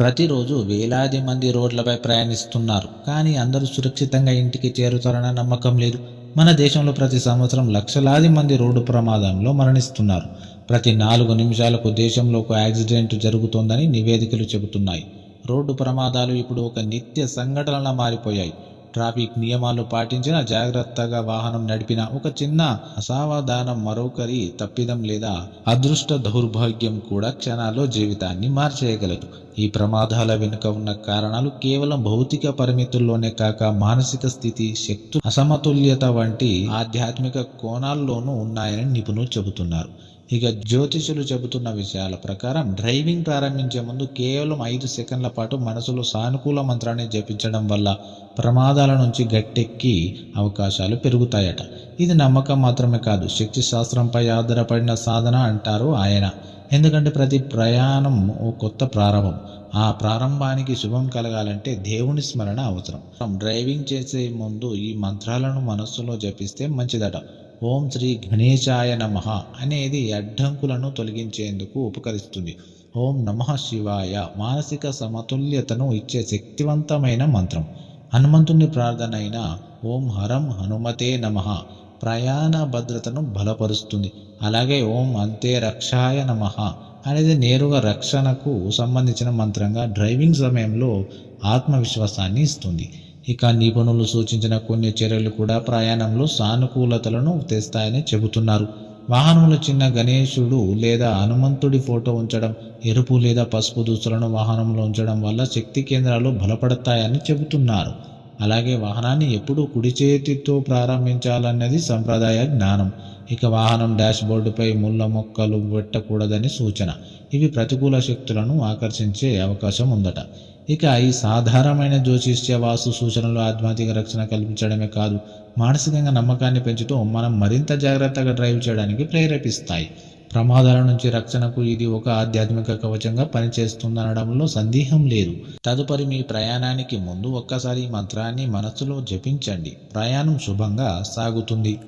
ప్రతిరోజు వేలాది మంది రోడ్లపై ప్రయాణిస్తున్నారు. కానీ అందరూ సురక్షితంగా ఇంటికి చేరుతారన్న నమ్మకం లేదు. మన దేశంలో ప్రతి సంవత్సరం లక్షలాది మంది రోడ్డు ప్రమాదంలో మరణిస్తున్నారు. ప్రతి నాలుగు నిమిషాలకు దేశంలో ఒక యాక్సిడెంట్ జరుగుతోందని నివేదికలు చెబుతున్నాయి. రోడ్డు ప్రమాదాలు ఇప్పుడు ఒక నిత్య సంఘటనలా మారిపోయాయి. ట్రాఫిక్ నియమాలు పాటించిన జాగ్రత్తగా వాహనం నడిపిన ఒక చిన్న అసావధానం మరొకరి తప్పిదం లేదా అదృష్ట దౌర్భాగ్యం కూడా క్షణాల్లో జీవితాన్ని మార్చేయగలదు. ఈ ప్రమాదాల వెనుక ఉన్న కారణాలు కేవలం భౌతిక పరిమితుల్లోనే కాక మానసిక స్థితి శక్తు అసమతుల్యత వంటి ఆధ్యాత్మిక కోణాల్లోనూ ఉన్నాయని నిపుణులు చెబుతున్నారు. ఇక జ్యోతిషులు చెబుతున్న విషయాల ప్రకారం డ్రైవింగ్ ప్రారంభించే ముందు కేవలం ఐదు సెకండ్ల పాటు మనసులో సానుకూల మంత్రాన్ని జపించడం వల్ల ప్రమాదాల నుంచి గట్టెక్కి అవకాశాలు పెరుగుతాయట. ఇది నమ్మకం మాత్రమే కాదు శక్తి శాస్త్రంపై ఆధారపడిన సాధన అంటారు ఆయన. ఎందుకంటే ప్రతి ప్రయాణం ఓ కొత్త ప్రారంభం. ఆ ప్రారంభానికి శుభం కలగాలంటే దేవుని స్మరణ అవసరం. డ్రైవింగ్ చేసే ముందు ఈ మంత్రాలను మనస్సులో జపిస్తే మంచిదట. ఓం శ్రీ గణేశాయ నమ అనేది అడ్డంకులను తొలగించేందుకు ఉపకరిస్తుంది. ఓం నమ శివాయ మానసిక సమతుల్యతను ఇచ్చే శక్తివంతమైన మంత్రం. హనుమంతుని ప్రార్థన అయిన ఓం హరం హనుమతే నమ ప్రయాణ భద్రతను బలపరుస్తుంది. అలాగే ఓం అంతే రక్షాయ నమ అనేది నేరుగా రక్షణకు సంబంధించిన మంత్రంగా డ్రైవింగ్ సమయంలో ఆత్మవిశ్వాసాన్ని ఇస్తుంది. ఇక నిపుణులు సూచించిన కొన్ని చర్యలు కూడా ప్రయాణంలో సానుకూలతలను తెస్తాయని చెబుతున్నారు. వాహనంలో చిన్న గణేశుడు లేదా హనుమంతుడి ఫోటో ఉంచడం ఎరుపు లేదా పసుపు దుస్తులను వాహనంలో ఉంచడం వల్ల శక్తి కేంద్రాలు బలపడతాయని చెబుతున్నారు. అలాగే వాహనాన్ని ఎప్పుడూ కుడి చేతితో ప్రారంభించాలన్నది సంప్రదాయ జ్ఞానం. ఇక వాహనం డాష్ బోర్డుపై ముళ్ళ మొక్కలు పెట్టకూడదని సూచన. ఇవి ప్రతికూల శక్తులను ఆకర్షించే అవకాశం ఉందట. ఇక ఈ సాధారణమైన జ్యోతిష్య వాస్తు సూచనలు ఆధ్యాత్మిక రక్షణ కల్పించడమే కాదు మానసికంగా నమ్మకాన్ని పెంచుతూ మనం మరింత జాగ్రత్తగా డ్రైవ్ చేయడానికి ప్రేరేపిస్తాయి. ప్రమాదాల నుంచి రక్షణకు ఇది ఒక ఆధ్యాత్మిక కవచంగా పనిచేస్తుందనడంలో సందేహం లేదు. తదుపరి మీ ప్రయాణానికి ముందు ఒక్కసారి మంత్రాన్ని మనస్సులో జపించండి. ప్రయాణం శుభంగా సాగుతుంది.